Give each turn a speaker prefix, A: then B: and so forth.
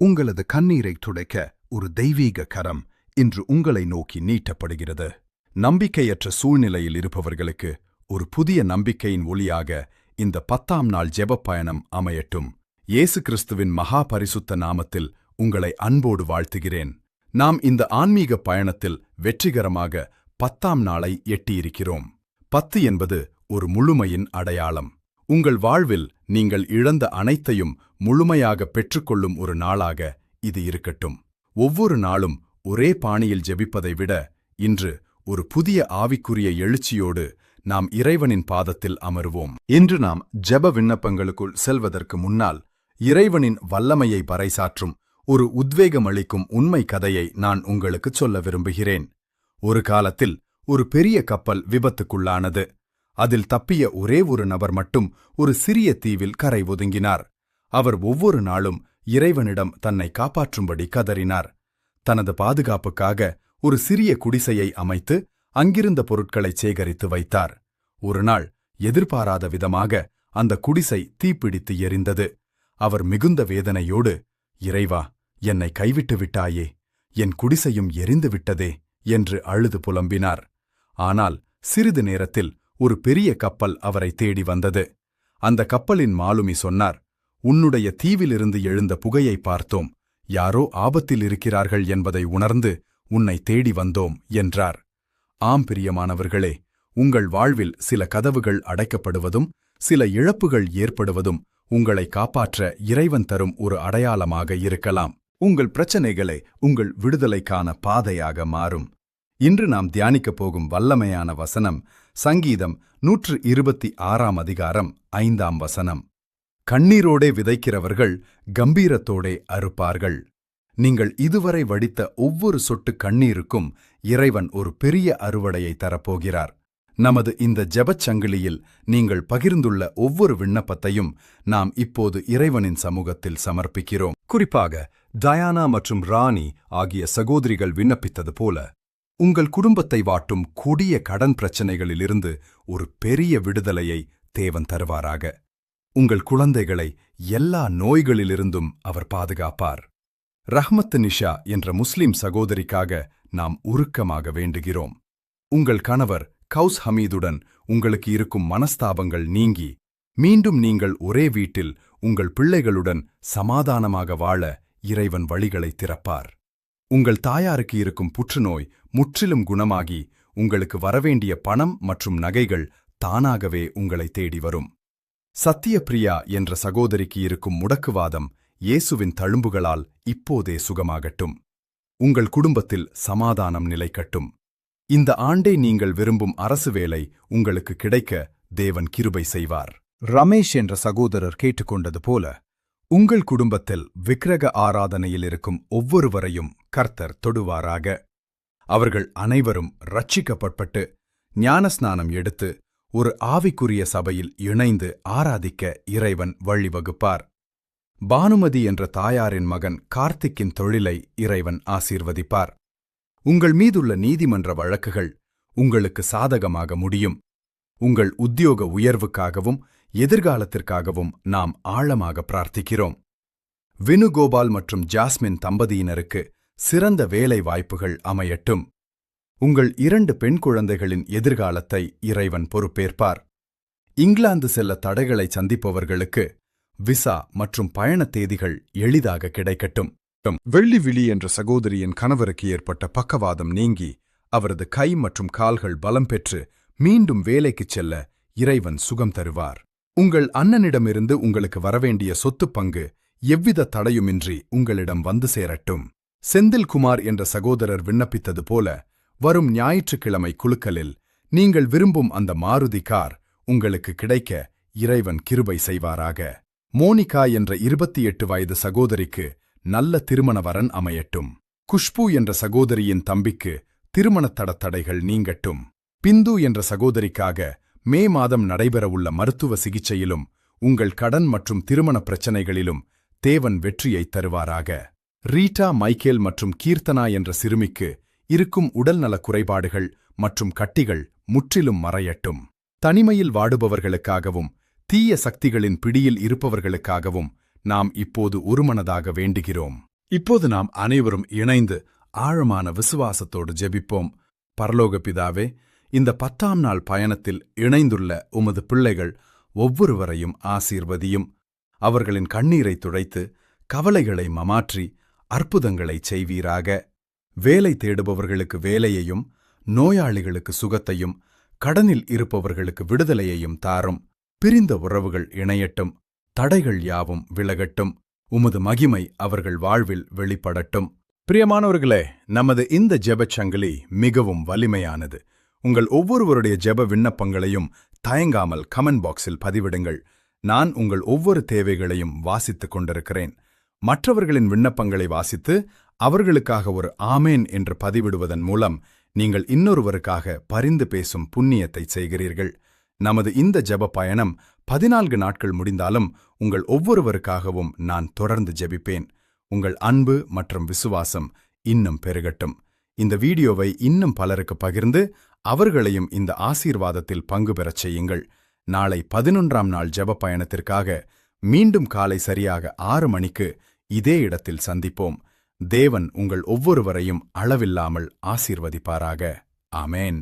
A: உங்களது கண்ணீரை துடைக்க ஒரு தெய்வீக கரம் இன்று உங்களை நோக்கி நீட்டப்படுகிறது. நம்பிக்கையற்ற சூழ்நிலையில் இருப்பவர்களுக்கு ஒரு புதிய நம்பிக்கையின் ஒளியாக இந்த பத்தாம் நாள் ஜெபப்பயணம் அமையட்டும். இயேசு கிறிஸ்துவின் மகா பரிசுத்த நாமத்தில் உங்களை அன்போடு வாழ்த்துகிறேன். நாம் இந்த ஆன்மீக பயணத்தில் வெற்றிகரமாக பத்தாம் நாளை எட்டியிருக்கிறோம். பத்து என்பது ஒரு முழுமையின் அடையாளம். உங்கள் வாழ்வில் நீங்கள் இழந்த அனைத்தையும் முழுமையாக பெற்றுக்கொள்ளும் ஒரு நாளாக இது இருக்கட்டும். ஒவ்வொரு நாளும் ஒரே பாணியில் ஜெபிப்பதை விட இன்று ஒரு புதிய ஆவிக்குரிய எழுச்சியோடு நாம் இறைவனின் பாதத்தில் அமருவோம். இன்று நாம் ஜெப விண்ணப்பங்களுக்குள் செல்வதற்கு முன்னால் இறைவனின் வல்லமையை பறைசாற்றும் ஒரு உத்வேகமளிக்கும் உண்மை கதையை நான் உங்களுக்குச் சொல்ல விரும்புகிறேன். ஒரு காலத்தில் ஒரு பெரிய கப்பல் விபத்துக்குள்ளானது. அதில் தப்பிய ஒரே ஒரு நபர் மட்டும் ஒரு சிறிய தீவில் கரை ஒதுங்கினார். அவர் ஒவ்வொரு நாளும் இறைவனிடம் தன்னை காப்பாற்றும்படி கதறினார். தனது பாதுகாப்புக்காக ஒரு சிறிய குடிசையை அமைத்து அங்கிருந்த பொருட்களைச் சேகரித்து வைத்தார். ஒருநாள் எதிர்பாராத விதமாக அந்த குடிசை தீப்பிடித்து எரிந்தது. அவர் மிகுந்த வேதனையோடு இறைவா என்னை கைவிட்டு விட்டாயே என் குடிசையும் எரிந்து விட்டதே என்று அழுது புலம்பினார். ஆனால் சிறிது நேரத்தில் ஒரு பெரிய கப்பல் அவரை தேடி வந்தது. அந்த கப்பலின் மாலுமி சொன்னார் உன்னுடைய தீவிலிருந்து எழுந்த புகையை பார்த்தோம். யாரோ ஆபத்தில் இருக்கிறார்கள் என்பதை உணர்ந்து உன்னை தேடி வந்தோம் என்றார். ஆம் பிரியமானவர்களே உங்கள் வாழ்வில் சில கதவுகள் அடைக்கப்படுவதும் சில இழப்புகள் ஏற்படுவதும் உங்களை காப்பாற்ற இறைவன் தரும் ஒரு அடையாளமாக இருக்கலாம். உங்கள் பிரச்சனைகளை உங்கள் விடுதலைக்கான பாதையாக மாறும். இன்று நாம் தியானிக்கப் போகும் வல்லமையான வசனம் சங்கீதம் நூற்று இருபத்தி ஆறாம் அதிகாரம் ஐந்தாம் வசனம். கண்ணீரோடே விதைக்கிறவர்கள் கம்பீரத்தோடே அறுப்பார்கள். நீங்கள் இதுவரை வடித்த ஒவ்வொரு சொட்டு கண்ணீருக்கும் இறைவன் ஒரு பெரிய அறுவடையை தரப்போகிறார். நமது இந்த ஜெபச் சங்கிலியில் நீங்கள் பகிர்ந்துள்ள ஒவ்வொரு விண்ணப்பத்தையும் நாம் இப்போது இறைவனின் சமூகத்தில் சமர்ப்பிக்கிறோம். குறிப்பாக டயானா மற்றும் ராணி ஆகிய சகோதரிகள் விண்ணப்பித்தது போல உங்கள் குடும்பத்தை வாட்டும் கொடிய கடன் பிரச்சனைகளிலிருந்து ஒரு பெரிய விடுதலையை தேவன் தருவாராக. உங்கள் குழந்தைகளை எல்லா நோய்களிலிருந்தும் அவர் பாதுகாப்பார். ரஹ்மத்து நிஷா என்ற முஸ்லிம் சகோதரிக்காக நாம் உருக்கமாக வேண்டுகிறோம். உங்கள் கணவர் கவுஸ் ஹமீதுடன் உங்களுக்கு இருக்கும் மனஸ்தாபங்கள் நீங்கி மீண்டும் நீங்கள் ஒரே வீட்டில் உங்கள் பிள்ளைகளுடன் சமாதானமாக வாழ இறைவன் வழிகளை திறப்பார். உங்கள் தாயாருக்கு இருக்கும் புற்றுநோய் முற்றிலும் குணமாகி உங்களுக்கு வரவேண்டிய பணம் மற்றும் நகைகள் தானாகவே உங்களை தேடி வரும். சத்தியப்பிரியா என்ற சகோதரிக்கு இருக்கும் முடக்குவாதம் இயேசுவின் தழும்புகளால் இப்போதே சுகமாகட்டும். உங்கள் குடும்பத்தில் சமாதானம் நிலைக்கட்டும். இந்த ஆண்டே நீங்கள் விரும்பும் அரசு வேலை உங்களுக்கு கிடைக்க தேவன் கிருபை செய்வார். ரமேஷ் என்ற சகோதரர் கேட்டுக்கொண்டது போல உங்கள் குடும்பத்தில் விக்கிரக ஆராதனையில் இருக்கும் ஒவ்வொருவரையும் கர்த்தர் தொடுவாராக. அவர்கள் அனைவரும் ரட்சிக்கப்பட்பட்டு ஞானஸ்நானம் எடுத்து ஒரு ஆவிக்குரிய சபையில் இணைந்து ஆராதிக்க இறைவன் வழிவகுப்பார். பானுமதி என்ற தாயாரின் மகன் கார்த்திக்கின் தொழிலை இறைவன் ஆசீர்வதிப்பார். உங்கள் மீதுள்ள நீதிமன்ற வழக்குகள் உங்களுக்கு சாதகமாக முடியும். உங்கள் உத்தியோக உயர்வுக்காகவும் எதிர்காலத்திற்காகவும் நாம் ஆழமாக பிரார்த்திக்கிறோம். வினுகோபால் மற்றும் ஜாஸ்மின் தம்பதியினருக்கு சிறந்த வேலை வாய்ப்புகள் அமையட்டும். உங்கள் இரண்டு பெண் குழந்தைகளின் எதிர்காலத்தை இறைவன் பொறுப்பேற்பார். இங்கிலாந்து செல்ல தடைகளை சந்திப்பவர்களுக்கு விசா மற்றும் பயண தேதிகள் எளிதாக கிடைக்கட்டும். வெள்ளி விழி என்ற சகோதரியின் கணவருக்கு ஏற்பட்ட பக்கவாதம் நீங்கி அவரது கை மற்றும் கால்கள் பலம் பெற்று மீண்டும் வேலைக்குச் செல்ல இறைவன் சுகம் தருவார். உங்கள் அண்ணனிடமிருந்து உங்களுக்கு வரவேண்டிய சொத்துப் பங்கு எவ்வித தடையுமின்றி உங்களிடம் வந்து சேரட்டும். செந்தில்குமார் என்ற சகோதரர் விண்ணப்பித்தது போல வரும் ஞாயிற்றுக்கிழமை குழுக்களில் நீங்கள் விரும்பும் அந்த மாருதி கார் உங்களுக்கு கிடைக்க இறைவன் கிருபை செய்வாராக. மோனிகா என்ற இருபத்தி எட்டு வயது சகோதரிக்கு நல்ல திருமண வரன் அமையட்டும். குஷ்பு என்ற சகோதரியின் தம்பிக்கு திருமணத் தடத்தடைகள் நீங்கட்டும். பிந்து என்ற சகோதரிக்காக மே மாதம் நடைபெறவுள்ள மருத்துவ சிகிச்சையிலும் உங்கள் கடன் மற்றும் திருமண பிரச்சனைகளிலும் தேவன் வெற்றியைத் தருவாராக. ரீட்டா மைக்கேல் மற்றும் கீர்த்தனா என்ற சிறுமிக்கு இருக்கும் உடல்நலக் குறைபாடுகள் மற்றும் கட்டிகள் முற்றிலும் மறையட்டும். தனிமையில் வாடுபவர்களுக்காகவும் தீய சக்திகளின் பிடியில் இருப்பவர்களுக்காகவும் நாம் இப்போது ஒருமனதாக வேண்டுகிறோம். இப்போது நாம் அனைவரும் இணைந்து ஆழமான விசுவாசத்தோடு ஜெபிப்போம். பரலோக பிதாவே இந்த பத்தாம் நாள் பயணத்தில் இணைந்துள்ள உமது பிள்ளைகள் ஒவ்வொருவரையும் ஆசீர்வதியும். அவர்களின் கண்ணீரை துடைத்து கவலைகளை மமாற்றி அற்புதங்களைச் செய்வீராக. வேலை தேடுபவர்களுக்கு வேலையையும் நோயாளிகளுக்கு சுகத்தையும் கடனில் இருப்பவர்களுக்கு விடுதலையையும் தாரும். பிரிந்த உறவுகள் இணையட்டும் தடைகள் யாவும் விலகட்டும் உமது மகிமை அவர்கள் வாழ்வில் வெளிப்படட்டும். பிரியமானவர்களே நமது இந்த ஜெபச் சங்கிலி மிகவும் வலிமையானது. உங்கள் ஒவ்வொருவருடைய ஜெப விண்ணப்பங்களையும் தயங்காமல் கமெண்ட் பாக்ஸில் பதிவிடுங்கள். நான் உங்கள் ஒவ்வொரு தேவைகளையும் வாசித்துக் கொண்டிருக்கிறேன். மற்றவர்களின் விண்ணப்பங்களை வாசித்து அவர்களுக்காக ஒரு ஆமேன் என்று பதிவிடுவதன் மூலம் நீங்கள் இன்னொருவருக்காக பரிந்து பேசும் புண்ணியத்தை செய்கிறீர்கள். நமது இந்த ஜெப பயணம் பதினான்கு நாட்கள் முடிந்தாலும் உங்கள் ஒவ்வொருவருக்காகவும் நான் தொடர்ந்து ஜெபிப்பேன். உங்கள் அன்பு மற்றும் விசுவாசம் இன்னும் பெருகட்டும். இந்த வீடியோவை இன்னும் பலருக்கு பகிர்ந்து அவர்களையும் இந்த ஆசீர்வாதத்தில் பங்கு பெறச் செய்யுங்கள். நாளை பதினொன்றாம் நாள் ஜெப பயணத்திற்காக மீண்டும் காலை சரியாக ஆறு மணிக்கு இதே இடத்தில் சந்திப்போம். தேவன் உங்கள் ஒவ்வொருவரையும் அளவில்லாமல் ஆசீர்வதிப்பாராக. ஆமேன்.